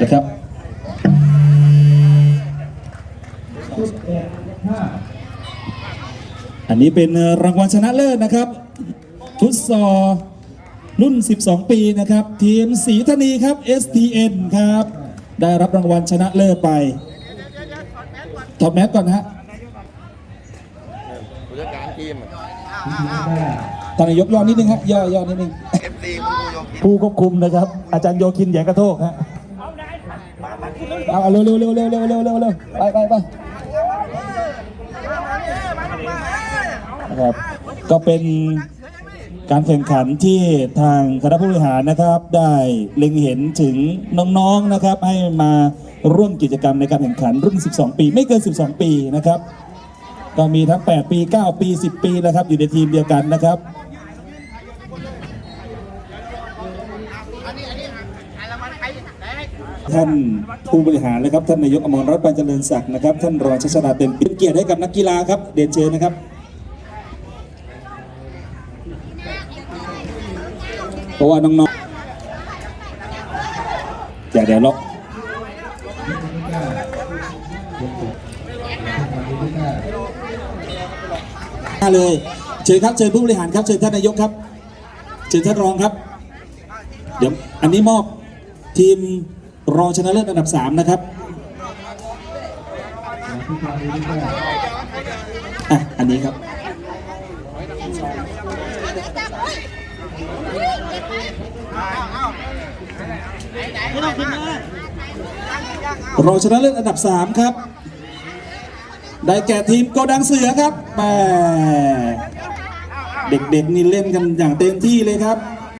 นะครับอันนี้เป็นรางวัลชนะเลิศนะครับฟุตซอลรุ่น 12 ปีนะครับ ทีมสีธนีครับ STN ครับ ได้รับรางวัลชนะเลิศไปถอดแมสก่อนฮะ การทีมตอนนายกย่อนิดนึงฮะย่อย่อนิดนึงเอฟซีคุณผู้ชมผู้ควบคุมนะครับ อาจารย์โยคินแยงกระโทกฮะเอาเอาเร็วเร็วเร็วเร็วเร็วเร็วเร็วเร็วไปไปไปนะครับก็เป็นการแข่งขันที่ทางคณะผู้บริหารนะครับ ได้เล็งเห็นถึงน้องๆนะครับ ให้มาร่วมกิจกรรมในการแข่งขันรุ่น 12 ปี ไม่เกิน 12 ปีนะครับ ก็มีทั้ง 8 ปี 9 ปี 10 ปีนะครับ อยู่ในทีมเดียวกันนะครับท่านผู้บริหารนะครับท่านนายกอมรรัตน์ปานเจริญศักดิ์นะครับ ท่านรองชัชนาเป็นเป็นเกียรติให้กับนักกีฬาครับเรียนเชิญนะครับ เพราะว่าน้องๆอย่าเดี๋ยวล็อกาเลย เชิญครับ เชิญผู้บริหารครับ เชิญท่านนายกครับ เชิญท่านรองครับ เดี๋ยวอันนี้มอบทีมรองชนะเลิศอันดับ 3 นะครับอะอันนี้ครับรองชนะเลิศอันดับ 3 ครับ ได้แก่ทีมโกดังเสือครับแหมเด็กๆนี่เล่นกันอย่างเต็มที่เลยครับ